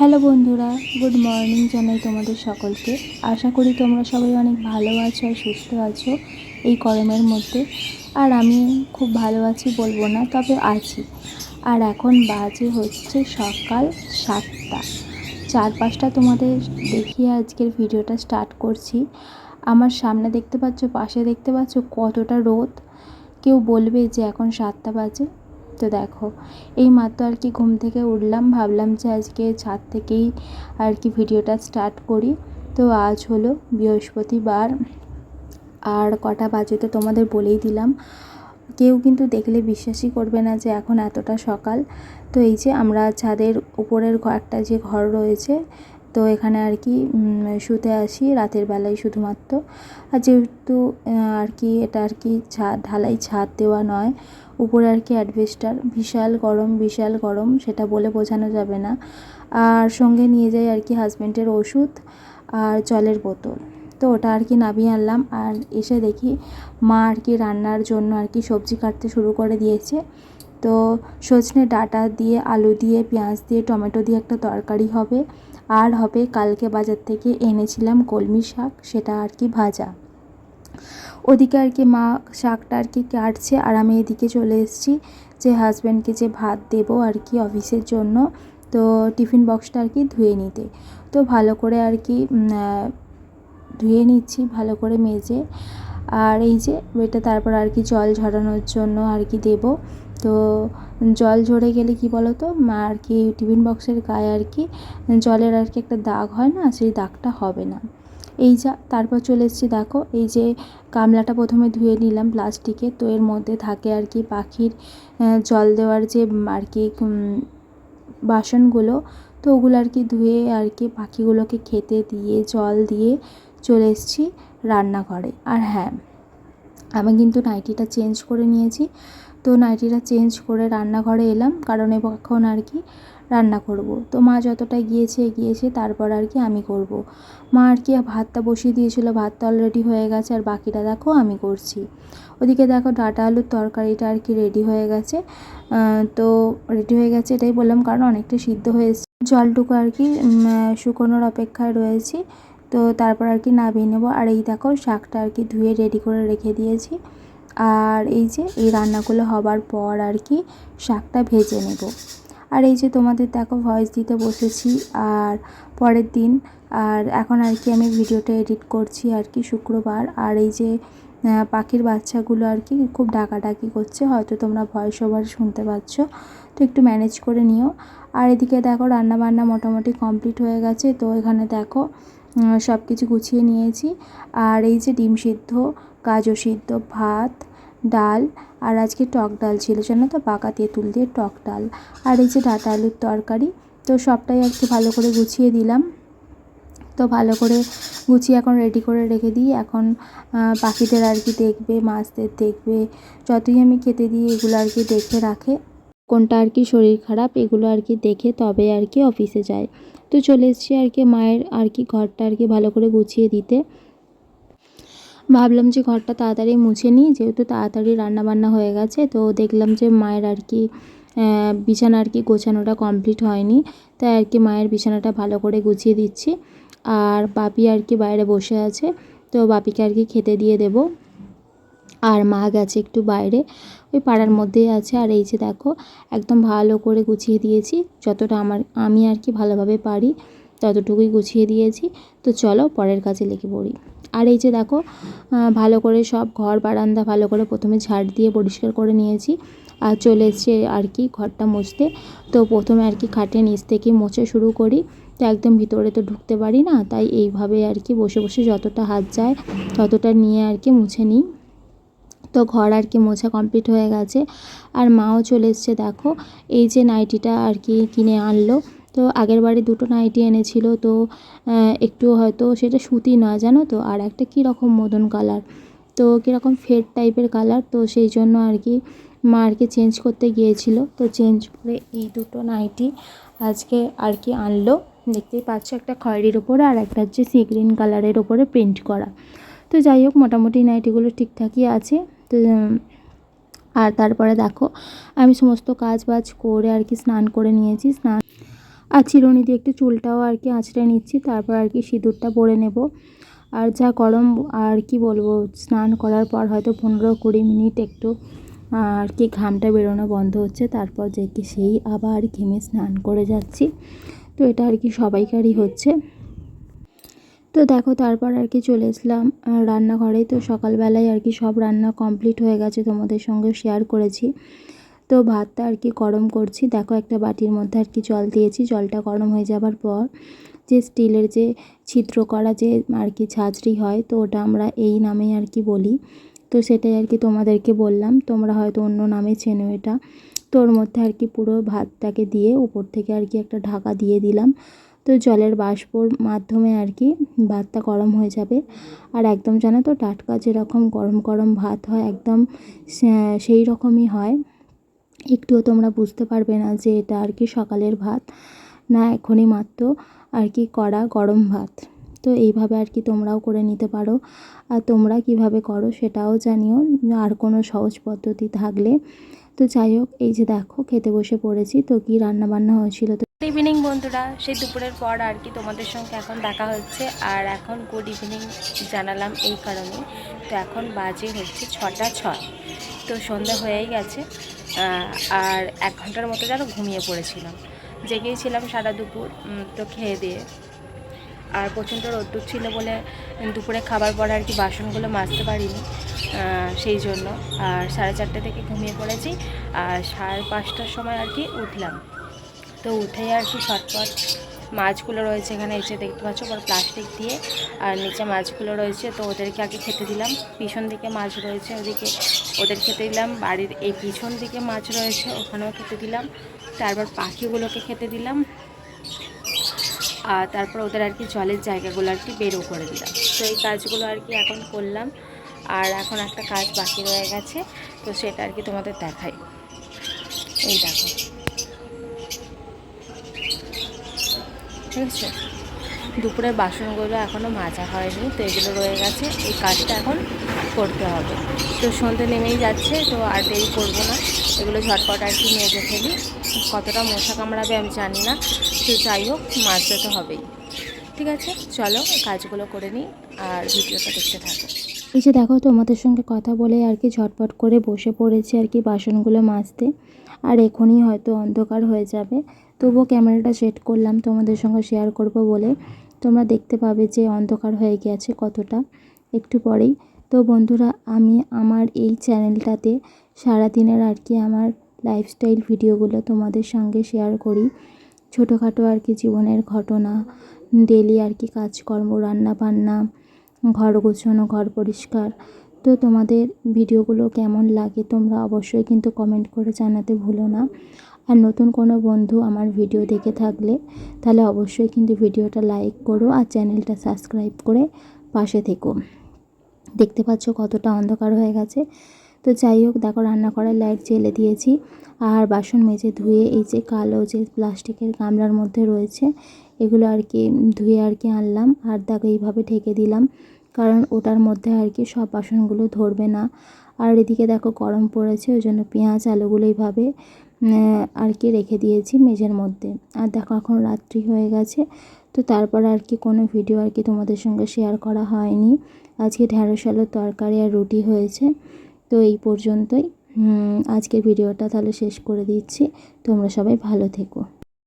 Hello বন্ধুরা, good morning জানাই তোমাদের সকলকে। আশা করি তোমরা সবাই অনেক ভালো আছো আর সুস্থ আছো এই গরমের মধ্যে। আর আমি খুব ভালো আছি বলব না, তবে আছি। আর এখন বাজে হচ্ছে সকাল সাতটা। চারপাশটা তোমাদের দেখিয়ে আজকের ভিডিওটা স্টার্ট করছি। আমার সামনে দেখতে পাচ্ছ, পাশে দেখতে পাচ্ছ কতটা রোদ। কেউ বলবে যে এখন সাতটা বাজে। তো দেখো এই মাত্র আর কি ঘুম থেকে উঠলাম, ভাবলাম যে আজকে ছাদ থেকেই আর কি ভিডিওটা স্টার্ট করি। তো আজ হলো বৃহস্পতিবার, আর কটা বাজে তো তোমাদের বলেই দিলাম। কেউ কিন্তু দেখলে বিশ্বাসই করবে না যে এখন এতটা সকাল। তো এই যে আমরা ছাদের উপরের একটা যে ঘর রয়েছে তো এখানে আর কি শুতে আসি রাতের বেলায় শুধুমাত্র। আর যেহেতু আর কি এটা আর কি ছাদ ঢালাই ছাদ দেওয়া নয়, উপরে আর কি অ্যাডভেস্টার, বিশাল গরম বিশাল গরম, সেটা বলে বোঝানো যাবে না। আর সঙ্গে নিয়ে যাই আর কি হাজব্যান্ডের ওষুধ আর জলের বোতল। তো ওটা আর কি নামিয়ে আনলাম আর এসে দেখি মা আর কি রান্নার জন্য আর কি সবজি কাটতে শুরু করে দিয়েছে। তো সজনে ডাটা দিয়ে, আলু দিয়ে, পেঁয়াজ দিয়ে, টমেটো দিয়ে একটা তরকারি হবে। আর হবে কালকে বাজার থেকে এনেছিলাম কলমি শাক, সেটা আর কি ভাজা। ওদিকে আর কি মা শাকটা আর কি কাটছে আর আমি এদিকে চলে এসেছি যে হাজব্যান্ডকে যে ভাত দেবো আর কি অফিসের জন্য। তো টিফিন বক্সটা আর কি ধুয়ে নিতে। তো ভালো করে আর কি ধুয়ে নিচ্ছি, ভালো করে মেজে। আর এই যে, এটা তারপর আর কি জল ঝরানোর জন্য আর কি দেব। তো জল ঝরে গেলে কি বলো তো আর কি টিফিন বক্সের গায়ে আর কি জলের আর কি একটা দাগ হয় না? সেই দাগটা হবে না। এই যা, তারপর চলে এসেছি দেখো, এই যে গামলাটা প্রথমে ধুয়ে নিলাম প্লাস্টিকে, তো এর মধ্যে থাকে আর কি পাখির জল দেওয়ার যে আর কি বাসনগুলো, তো ওগুলো আর কি ধুয়ে আর কি পাখিগুলোকে খেতে দিয়ে, জল দিয়ে চলে এসেছি রান্নাঘরে। আর হ্যাঁ আমি কিন্তু নাইটিটা চেঞ্জ করে নিয়েছি। তো নাইটিটা চেঞ্জ করে রান্নাঘরে এলাম, কারণ এখন আর কি রান্না করব। তো মা যতটা গিয়েছে গিয়েছে তারপর আর কি আমি করব। মা আর কি ভাতটা বসিয়ে দিয়েছিল ভাতটা অলরেডি হয়ে গেছে, আর বাকিটা দেখো আমি করছি। ওদিকে দেখো ডাটা আলুর তরকারিটা আর কি রেডি হয়ে গেছে। তো রেডি হয়ে গেছে এটাই বললাম, কারণ অনেকটা সিদ্ধ হয়েছে জলটুকু আর কি শুকোনোর অপেক্ষায় রয়েছি। তো তারপর আর কি নামিয়ে নেব। আর এই দেখো শাকটা আর কি ধুয়ে রেডি করে রেখে দিয়েছি। আর এই যে, এই রান্নাগুলো হবার পর আর কি শাকটা ভেজে নেব। আর এই যে তোমাদের দেখো ভয়েস দিতে বসেছি আর পরের দিন আর এখন আর কি আমি ভিডিওটা এডিট করছি আর কি শুক্রবার। আর এই যে পাখির বাচ্চাগুলো আর কি খুব ডাকাডাকি করছে, হয়তো তোমরা ভয়েস ওভার শুনতে পাচ্ছ। তো একটু ম্যানেজ করে নিও। আর এদিকে দেখো রান্না বান্না মোটামুটি কমপ্লিট হয়ে গেছে। তো এখানে দেখো সব কিছু গুছিয়ে নিয়েছি। আর এই যে ডিম সিদ্ধ গাজর সিদ্ধ, ভাত ডাল আর আজকে টক ডাল ছিল, জানো তো? পাকা তেঁতুল দিয়ে টক ডাল। আর এই যে ডাটা আলুর তরকারি, তো সবটাই কি ভালো করে গুছিয়ে দিলাম। তো ভালো করে গুছিয়ে এখন রেডি করে রেখে দিই। এখন পাখিদের আর কি দেখবে, মাছদের দেখবে, যতই আমি খেতে দিই এগুলো আর কি দেখে রাখে। কোনটা আর কি শরীর খারাপ এগুলো আর কি দেখে তবে আর কি অফিসে যায়। তো চলে এসেছি আর কি মায়ের আর কি ঘরটা আর কি ভালো করে গুছিয়ে দিতে। ভাবলাম যে ঘরটা তাড়াতাড়ি মুছে নিই, যেহেতু তাড়াতাড়ি রান্নাবান্না হয়ে গেছে, তো দেখলাম যে মায়ের আর কি বিছানা আর কি গোছানোটা কমপ্লিট হয়নি, তাই আর কি মায়ের বিছানাটা ভালো করে গুছিয়ে দিচ্ছি। আর বাপি আর কি বাইরে বসে আছে, তো বাপিকে আর কি খেতে দিয়ে দেব। আর মা গেছে একটু বাইরে, ওই পাড়ার মধ্যেই আছে। আর এই যে দেখো, একদম ভালো করে গুছিয়ে দিয়েছি, যতটা আমার, আমি আর কি ভালোভাবে পারি, ততটুকুই গুছিয়ে দিয়েছি। তো চলো পরের কাজে লেগে পড়ি। আর এই যে দেখো ভালো করে সব ঘর বারান্দা ভালো করে প্রথমে ঝাড় দিয়ে পরিষ্কার করে নিয়েছি আর চলে এসছে আর কি ঘরটা মুছতে। তো প্রথমে আর কি খাটে নিচ থেকে মোছে শুরু করি, তো একদম ভিতরে তো ঢুকতে পারি না, তাই এইভাবে আর কি বসে বসে যতটা হাত যায় ততটা নিয়ে আর কি মুছে নিই। তো ঘর আর কি মোছা কমপ্লিট হয়ে গেছে। আর মাও চলে এসছে, দেখো, এই যে নাইটিটা আর কি কিনে আনলো তো আগের বারে দুটো নাইটি এনেছিল, তো একটু হয়তো সেটা সুতি না জানো তো? আর একটা কীরকম মদন কালার তো কীরকম ফেড টাইপের কালার তো সেই জন্য আর কি মা আর কি চেঞ্জ করতে গিয়েছিল। তো চেঞ্জ করে এই দুটো নাইটি আজকে আর কি আনলো। দেখতেই পাচ্ছ একটা খয়েরির ওপরে আর একটা হচ্ছে সি গ্রিন কালারের ওপরে প্রিন্ট করা। তো যাই হোক, মোটামুটি নাইটিগুলো ঠিকঠাকই আছে। তো আর তারপরে দেখো, আমি সমস্ত কাজ বাজ করে আর কি স্নান করে নিয়েছি। স্নান আর চিরুনি দিয়ে একটু চুলটাও আর কি আঁচড়ে নিচ্ছি, তারপর আর কি সিঁদুরটা পরে নেব। আর যা গরম আর কি বলব, স্নান করার পর হয়তো পনেরো কুড়ি মিনিট একটু আর কি ঘামটা বেরোনো বন্ধ হচ্ছে, তারপর যে কি সেই আবার ঘেমে স্নান করে যাচ্ছি। তো এটা আর কি সবাইকারই হচ্ছে। তো দেখো তারপর আর কি চলে এসলাম রান্নাঘরে তো সকালবেলায় আর কি সব রান্না কমপ্লিট হয়ে গেছে, তোমাদের সঙ্গে শেয়ার করেছি। তো ভাতটা আর কি গরম করছি। দেখো একটা বাটির মধ্যে আর কি জল দিয়েছি। জলটা গরম হয়ে যাবার পর যে স্টিলের যে ছিদ্র করা যে আর কি ছাঁচড়ি হয়, তো ওটা আমরা এই নামেই আর কি বলি। তো সেটাই আর কি তোমাদেরকে বললাম। তোমরা হয়তো অন্য নামে চেনো এটা। তো ওর মধ্যে আর কি পুরো ভাতটাকে দিয়ে উপর থেকে আর কি একটা ঢাকা দিয়ে দিলাম। তো জলের বাষ্পর মাধ্যমে আর কি ভাতটা গরম হয়ে যাবে। আর একদম জানো তো টাটকা যেরকম গরম গরম ভাত হয়, একদম সেই রকমই হয়। একটুও তোমরা বুঝতে পারবে না যে এটা আর কি সকালের ভাত, না এখনই মাত্র আর কি করা গরম ভাত। তো এইভাবে আর কি তোমরাও করে নিতে পারো। আর তোমরা কীভাবে করো সেটাও জানিও। আর কোনো সহজ পদ্ধতি থাকলে। তো যাই হোক, এই যে দেখো, খেতে বসে পড়েছি। তো কি রান্না বান্না হয়েছিল তো? গুড ইভিনিং বন্ধুরা। সেই দুপুরের পর আর কি তোমাদের সঙ্গে এখন দেখা হচ্ছে। আর এখন গুড ইভিনিং জানালাম এই কারণে। তো এখন বাজে হচ্ছে ছটা ছয়। তো সন্ধ্যা হয়েই গেছে। আর এক ঘণ্টার মতো যেন ঘুমিয়ে পড়েছিলাম। জেগেছিলাম সারা দুপুর তো খেয়ে দিয়ে। আর প্রচণ্ড রোদ্দুর ছিল বলে দুপুরে খাবার পরে আর কি বাসনগুলো মাজতে পারিনি সেই জন্য। আর সাড়ে চারটে থেকে ঘুমিয়ে পড়েছি, আর সাড়ে পাঁচটার সময় আর কি উঠলাম। তো উঠে আর কি ছটপট মাছগুলো রয়েছে এখানে এসে দেখতে পাচ্ছ ওপর প্লাস্টিক দিয়ে। আর নিচে মাছগুলো রয়েছে, তো ওদেরকে আগে খেতে দিলাম। পিছন দিকে মাছ রয়েছে ওদিকে। ওদের খেতে দিলাম। বাড়ির এই পিছন দিকে মাছ রয়েছে, ওখানেও খেতে দিলাম। তারপর পাখিগুলোকে খেতে দিলাম। আর তারপর ওদের আর কি জলের জায়গাগুলো আর কি বেরো করে দিলাম। তো এই কাজগুলো আর কি এখন করলাম। আর এখন একটা কাজ বাকি রয়ে গেছে, তো সেটা আর কি তোমাদের দেখাই। এই দেখো। ঠিক আছে? দুপুরের বাসনগুলো এখনও মাজা হয়নি, তো এগুলো রয়ে গেছে। এই কাজটা এখন করতে হবে। তো সন্ধে নেমেই যাচ্ছে, তো আর দেরি করব না। এগুলো ঝটপট আর কি মেজে ফেলি। কতটা মশা কামড়াবে আমি জানি না, তো যাই হোক, মাজতে তো হবেই। ঠিক আছে? চলো কাজগুলো করে নিই আর ভিডিওটা দেখতে থাকো। এই যে দেখো, তোমাদের সঙ্গে কথা বলে আর কি ঝটপট করে বসে পড়েছি আর কি বাসনগুলো মাজতে। আর এখনই হয়তো অন্ধকার হয়ে যাবে। তবুও ক্যামেরাটা সেট করলাম, তোমাদের সঙ্গে শেয়ার করব বলে। তোমরা দেখতে পাবে যে অন্ধকার হয়ে গেছে কতটা। একটু পরেই। তো বন্ধুরা, আমি আমার এই চ্যানেলটাতে সারাদিনের আর কি আমার লাইফস্টাইল ভিডিওগুলো তোমাদের সঙ্গে শেয়ার করি। ছোটোখাটো আর কি জীবনের ঘটনা ডেলি আর কি কাজকর্ম রান্না বান্না ঘর গোছানো, ঘর পরিষ্কার। তো তোমাদের ভিডিওগুলো কেমন লাগে তোমরা অবশ্যই কিন্তু কমেন্ট করে জানাতে ভুলো না। আর নতুন কোনো বন্ধু আমার ভিডিও দেখে থাকলে তাহলে অবশ্যই কিন্তু ভিডিওটা লাইক করো আর চ্যানেলটা সাবস্ক্রাইব করে পাশে থেকো। দেখতে পাচ্ছ কতটা অন্ধকার হয়ে গেছে। তো যাই হোক, দেখো রান্না করার লাইট জ্বেলে দিয়েছি আর বাসন মেজে ধুয়ে এই যে কালো যে প্লাস্টিকের গামলার মধ্যে রয়েছে, এগুলো আর কি ধুয়ে আর কি আনলাম আর দেখো এইভাবে ঢেকে দিলাম। কারণ ওটার মধ্যে আর কি সব বাসনগুলো ধরবে না। আর এদিকে দেখো গরম পড়েছে, ওই জন্য পেঁয়াজ, আলুগুলো এইভাবে আর কি রেখে দিয়েছি মেঝের মধ্যে। আর দেখো, এখন রাত্রি হয়ে গেছে, তো তারপর আর কি কোনো ভিডিও আর কি তোমাদের সঙ্গে শেয়ার করা হয়নি। আজকে ঢ্যাঁড়স আলুর তরকারি আর রুটি হয়েছে, তো এই পর্যন্তই। আজকের ভিডিওটা তাহলে শেষ করে দিচ্ছি। তোমরা সবাই ভালো থেকো।